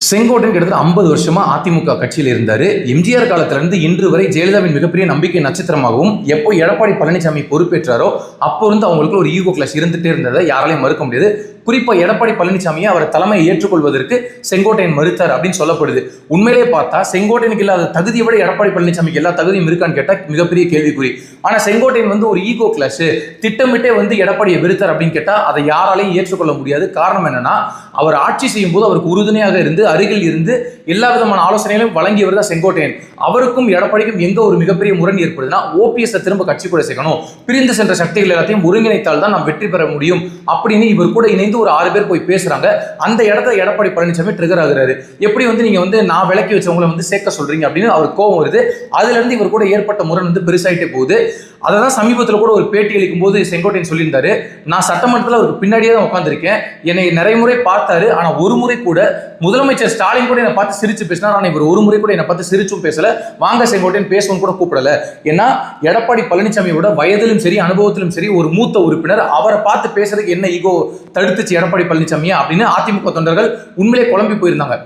செங்கோட்டன் கிட்டத்தட்ட ஐம்பது வருஷமா அதிமுக கட்சியில் இருந்தார். எம்ஜிஆர் காலத்திலிருந்து இன்று வரை ஜெயலலிதாவின் மிகப்பெரிய நம்பிக்கை நட்சத்திரமாகவும் எப்போ எடப்பாடி பழனிசாமி பொறுப்பேற்றாரோ அப்போ இருந்து அவங்களுக்கு ஒரு ஈகோ கிளாஸ் இருந்துட்டே இருந்ததை யாராலையும் மறுக்க முடியாது. குறிப்பாக எடப்பாடி பழனிசாமியை அவர் தலைமையை ஏற்றுக்கொள்வதற்கு செங்கோட்டையன் மறுத்தார் அப்படின்னு சொல்லப்படுது. உண்மையிலேயே பார்த்தா செங்கோட்டையனுக்கு இல்லாத தகுதியை விட எடப்பாடி பழனிசாமிக்கு எல்லா தகுதியும் இருக்கான்னு கேட்டால் மிகப்பெரிய கேள்விக்குறி. ஆனால் செங்கோட்டையன் வந்து ஒரு ஈகோ கிளாஸ் திட்டமிட்டே வந்து எடப்பாடியை வெறுத்தார் அப்படின்னு கேட்டால் அதை யாராலையும் ஏற்றுக்கொள்ள முடியாது. காரணம் என்னன்னா அவர் ஆட்சி செய்யும் போது அவருக்கு உறுதுணையாக இருந்து அருகில் இருந்து எல்லா விதமான ஆலோசனைகளையும் வழங்கி வருதா செங்கோட்டையன். அவருக்கும் எடப்பாடிக்கும் எங்க ஒரு மிகப்பெரிய முரண் ஏற்படுதுன்னா ஓபிஎஸ் திரும்ப கட்சி கூட சேர்க்கணும். பிரிந்து சென்ற சக்திகள் எல்லாத்தையும் ஒருங்கிணைத்தால் தான் நாம் வெற்றி பெற முடியும் அப்படின்னு இவர் கூட இணைந்து ஒரு ஆறு பேர் போய் பேசுறாங்க. அந்த இடத்த எடப்பாடி பழனிசாமி ட்ரிகர் ஆகுறாரு. எப்படி வந்து நீங்க வந்து நான் விளக்கி வச்சவங்களை வந்து சேர்க்க சொல்றீங்க அப்படின்னு அவர் கோவம் வருது. அதுல இருந்து இவர் கூட ஏற்பட்ட முரண் வந்து பெருசாயிட்டே போகுது. அதை தான் சமீபத்தில் கூட ஒரு பேட்டி அளிக்கும் போது செங்கோட்டையன் சொல்லியிருந்தாரு நான் சட்டமன்றத்தில் அவருக்கு பின்னாடியே தான் உட்காந்துருக்கேன் என்னை நிறைய முறை பார்த்தாரு. ஆனால் ஒரு முறை கூட முதலமைச்சர் ஸ்டாலின் கூட என்னை பார்த்து சிரிச்சு பேசினார். ஆனால் இவர் ஒரு முறை கூட என்னை பார்த்து சிரிச்சும் பேசல. வாங்க செங்கோட்டையன் பேசவும் கூட கூப்பிடல. ஏன்னா எடப்பாடி பழனிசாமியோட வயதிலும் சரி அனுபவத்திலும் சரி ஒரு மூத்த உறுப்பினர். அவரை பார்த்து பேசுறதுக்கு என்ன ஈகோ தடுத்துச்சு எடப்பாடி பழனிசாமியா? அப்படின்னு அதிமுக தொண்டர்கள் உண்மையிலே குழம்பி போயிருந்தாங்க.